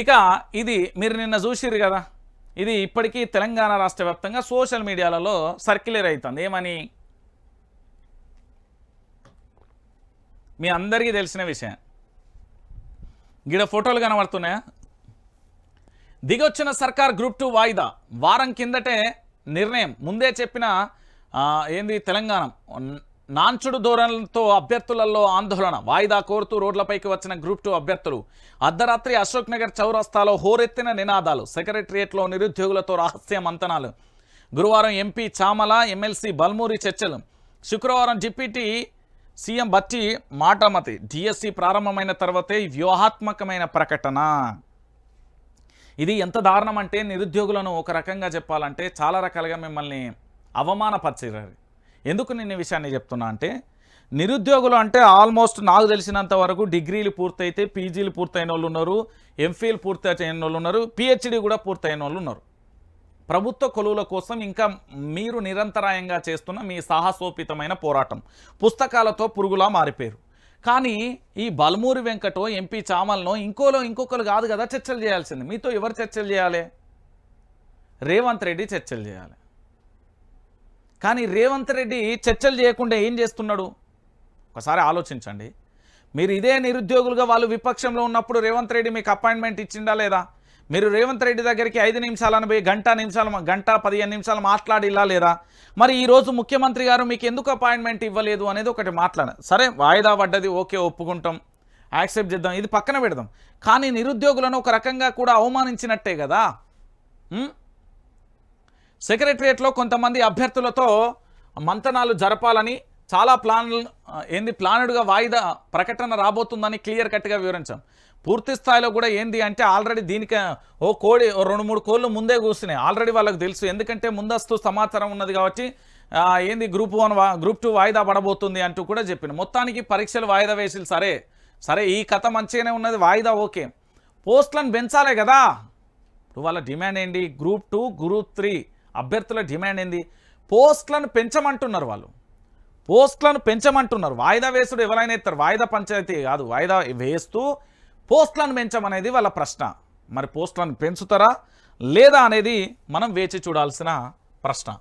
ఇక ఇది మీరు నిన్న చూసిర్రు కదా ఇది ఇప్పటికీ తెలంగాణ రాష్ట్ర వ్యాప్తంగా సోషల్ మీడియాలలో సర్క్యులేట్ అవుతుంది. ఏమని? మీ అందరికీ తెలిసిన విషయం. గిడ ఫోటోలు కనబడుతున్నాయా? దిగొచ్చిన సర్కార్ గ్రూప్ టూ వాయిదా. వారం కిందటే నిర్ణయం. ముందే చెప్పిన ఏంది తెలంగాణ? నాంచుడు ధోరణులతో అభ్యర్థులలో ఆందోళన. వాయిదా కోరుతూ రోడ్లపైకి వచ్చిన గ్రూప్ టూ అభ్యర్థులు అర్ధరాత్రి అశోక్ నగర్ చౌరస్తాలో హోరెత్తిన నినాదాలు సెక్రటరియట్లో నిరుద్యోగులతో రహస్య మంతనాలు గురువారం ఎంపీ చామల ఎమ్మెల్సీ బల్మూరి చర్చలు. శుక్రవారం డిప్యూటీ సీఎం బట్టి మాటమతి. డిఎస్సి ప్రారంభమైన తర్వాతే వ్యూహాత్మకమైన ప్రకటన. ఇది ఎంత దారుణం అంటే నిరుద్యోగులను ఒక రకంగా చెప్పాలంటే చాలా రకాలుగా మిమ్మల్ని అవమానపరిచారు. ఎందుకు నేను ఈ విషయాన్ని చెప్తున్నా అంటే నిరుద్యోగులు అంటే ఆల్మోస్ట్ నాకు తెలిసినంత వరకు డిగ్రీలు పూర్తయితే పీజీలు పూర్తయిన వాళ్ళు ఉన్నారు ఎంఫీలు పూర్తి అయిన వాళ్ళు ఉన్నారు పిహెచ్డి కూడా పూర్తయిన వాళ్ళు ఉన్నారు. ప్రభుత్వ కొలువుల కోసం ఇంకా మీరు నిరంతరాయంగా చేస్తున్న మీ సాహసోపితమైన పోరాటం. పుస్తకాలతో పురుగులా మారిపోయారు. కానీ ఈ బల్మూరి వెంకటో ఎంపీ చామల్నో ఇంకోలో ఇంకొకరు కాదు కదా చర్చలు చేయాల్సింది. మీతో ఎవరు చర్చలు చేయాలి? రేవంత్ రెడ్డి చర్చలు చేయాలి. కానీ రేవంత్ రెడ్డి చర్చలు చేయకుండా ఏం చేస్తున్నాడు? ఒకసారి ఆలోచించండి. మీరు ఇదే నిరుద్యోగులుగా వాళ్ళు విపక్షంలో ఉన్నప్పుడు రేవంత్ రెడ్డి మీకు అపాయింట్మెంట్ ఇచ్చిండా లేదా? మీరు రేవంత్ రెడ్డి దగ్గరికి ఐదు నిమిషాలను పోయి గంట నిమిషాలు గంట పదిహేను నిమిషాలు మాట్లాడిలా లేదా? మరి ఈరోజు ముఖ్యమంత్రి గారు మీకు ఎందుకు అపాయింట్మెంట్ ఇవ్వలేదు అనేది ఒకటి మాట్లాడ సరే వాయిదా పడ్డది ఓకే ఒప్పుకుంటాం యాక్సెప్ట్ చేద్దాం ఇది పక్కన పెడదాం. కానీ నిరుద్యోగులను ఒక రకంగా కూడా అవమానించినట్టే కదా? సెక్రటరియట్లో కొంతమంది అభ్యర్థులతో మంతనాలు జరపాలని చాలా ప్లాన్లు ఏంది ప్లానుడ్గా వాయిదా ప్రకటన రాబోతుందని క్లియర్ కట్గా వివరించాం. పూర్తి స్థాయిలో కూడా ఏంది అంటే ఆల్రెడీ దీనికి ఓ కోడి ఓ రెండు మూడు కోళ్ళు ముందే కూర్చున్నాయి ఆల్రెడీ వాళ్ళకి తెలుసు. ఎందుకంటే ముందస్తు సమాచారం ఉన్నది కాబట్టి ఏంది గ్రూప్ వన్ గ్రూప్ టూ వాయిదా పడబోతుంది అంటూ కూడా చెప్పిన. మొత్తానికి పరీక్షలు వాయిదా వేసి సరే. సరే ఈ కథ మంచిగానే ఉన్నది వాయిదా ఓకే. పోస్టులను పెంచాలే కదా. ఇప్పుడు వాళ్ళ డిమాండ్ ఏంటి గ్రూప్ టూ గ్రూప్ త్రీ. అభ్యర్థుల డిమాండ్ ఏంది? పోస్టులను పెంచమంటున్నారు వాళ్ళు. పోస్టులను పెంచమంటున్నారు. వాయిదా వేసుడు ఎవరైనా ఇస్తారు వాయిదా పంచాయతీ కాదు వాయిదా వేస్తూ పోస్టులను పెంచమనేది వాళ్ళ ప్రశ్న. మరి పోస్టులను పెంచుతారా? లేదా అనేది మనం వేచి చూడాల్సిన ప్రశ్న.